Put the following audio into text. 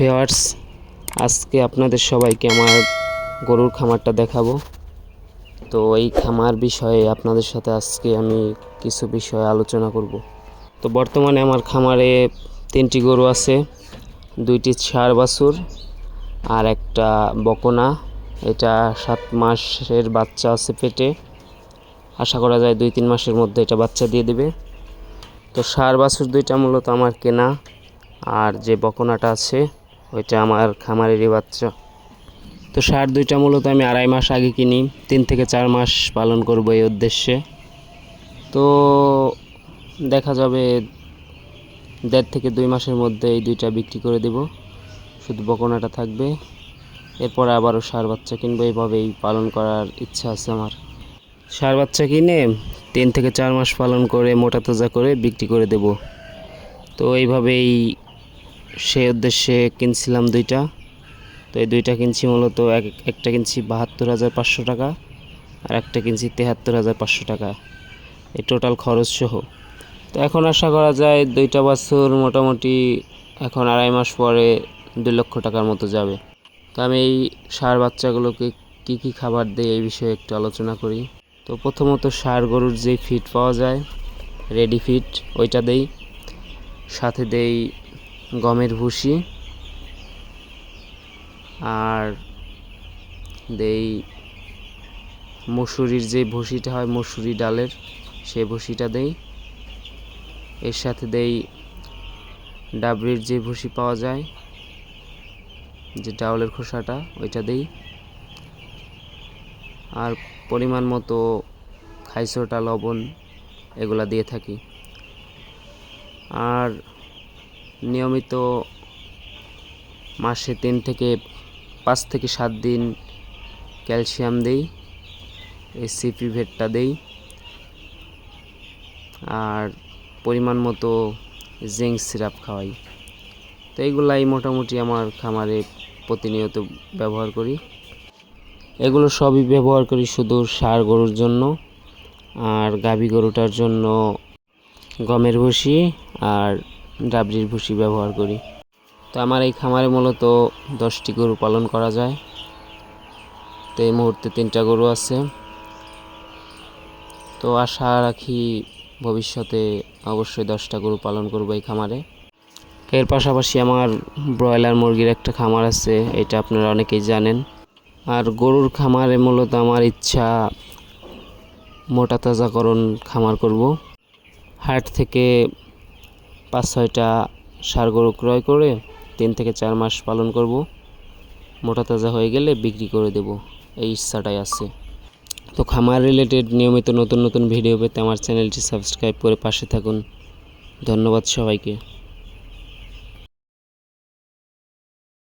Viewers আজকে আপনাদের সবাইকে আমার গরুর খামারটা দেখাবো। তো এই খামার বিষয়ে আপনাদের সাথে আজকে আমি কিছু বিষয়ে আলোচনা করব। তো বর্তমানে আমার খামারে তিনটি গরু আছে, দুইটি ষাঁড় বাছুর আর একটা বকনা। এটা সাত মাসের বাচ্চা আছে পেটে। আশা করা যায় দুই তিন মাসের মধ্যে এটা বাচ্চা দিয়ে দেবে। তো সার বাছুর দুইটা মূলত আমার কেনা আর যে বকনাটা আছে ওইটা আমার খামারেরই বাচ্চা। তো ষাঁড় দুইটা মূলত আমি আড়াই মাস আগে কিনি, তিন থেকে চার মাস পালন করব এই উদ্দেশ্যে। তো দেখা যাবে দেড় থেকে দুই মাসের মধ্যে এই দুইটা বিক্রি করে দেব। শুধু বকনাটা থাকবে। এরপরে আবারও সার বাচ্চা কিনবো এইভাবেই পালন করার ইচ্ছা আছে আমার। সার বাচ্চা কিনে তিন থেকে চার মাস পালন করে মোটা তাজা করে বিক্রি করে দেব। তো এইভাবেই সেই উদ্দেশ্যে কিনছিলাম দুইটা। তো এই দুইটা কিনছি মূলত এক, একটা কিনছি বাহাত্তর হাজার পাঁচশো টাকা আর একটা কিনছি তেহাত্তর হাজার পাঁচশো টাকা। এই টোটাল খরচ সহ। তো এখন আশা করা যায় দুইটা বছর মোটামুটি এখন আড়াই মাস পরে দুই লক্ষ টাকার মতো যাবে। তো আমি এই সার বাচ্চাগুলোকে কী কী খাবার দিই এই বিষয়ে একটু আলোচনা করি। তো প্রথমত সার গরুর যে ফিড পাওয়া যায় রেডি ফিড ওইটা দেই। সাথে দেই গমের ভুসি আর দেই মসুরির যে ভুসিটা হয়, মসুরি ডালের সেই ভুসিটা দেই। এর সাথে দেই ডাবরির যে ভুসি পাওয়া যায়, যে ডাউলের খোসাটা, ওইটা দেই। আর পরিমাণ মতো খাইছোটা, লবণ এগুলা দিয়ে থাকি। আর নিয়মিত মাসে তিন থেকে পাঁচ থেকে সাত দিন ক্যালসিয়াম দেই এই সিপি ভেটটা দেই। আর পরিমাণ মতো জিঙ্ক সিরাপ খাওয়াই। তো এইগুলাই মোটামুটি আমার খামারে প্রতিনিয়ত ব্যবহার করি। এগুলো সবই ব্যবহার করি শুধু সার গরুর জন্য, আর গাভী গরুটার জন্য গমের ভুসি আর ডাবরির ভুসি ব্যবহার করি। তো আমার এই খামারে মূলত দশটি গরু পালন করা যায়। তো এই মুহূর্তে তিনটা গরু আছে। তো আশা রাখি ভবিষ্যতে অবশ্যই দশটা গরু পালন করব এই খামারে। এর পাশাপাশি আমার ব্রয়লার মুরগির একটা খামার আছে, এটা আপনারা অনেকেই জানেন। আর গরুর খামারে মূলত আমার ইচ্ছা মোটা তাজাকরণ খামার করব। হাট থেকে পাঁচ, ছয়টা সার গরু ক্রয় করে তিন থেকে চার মাস পালন করব। মোটা তাজা হয়ে গেলে বিক্রি করে দেব। এই ইচ্ছাটাই আছে। তো খামার রিলেটেড নিয়মিত নতুন নতুন ভিডিও পেতে আমার চ্যানেলটি সাবস্ক্রাইব করে পাশে থাকুন। ধন্যবাদ সবাইকে।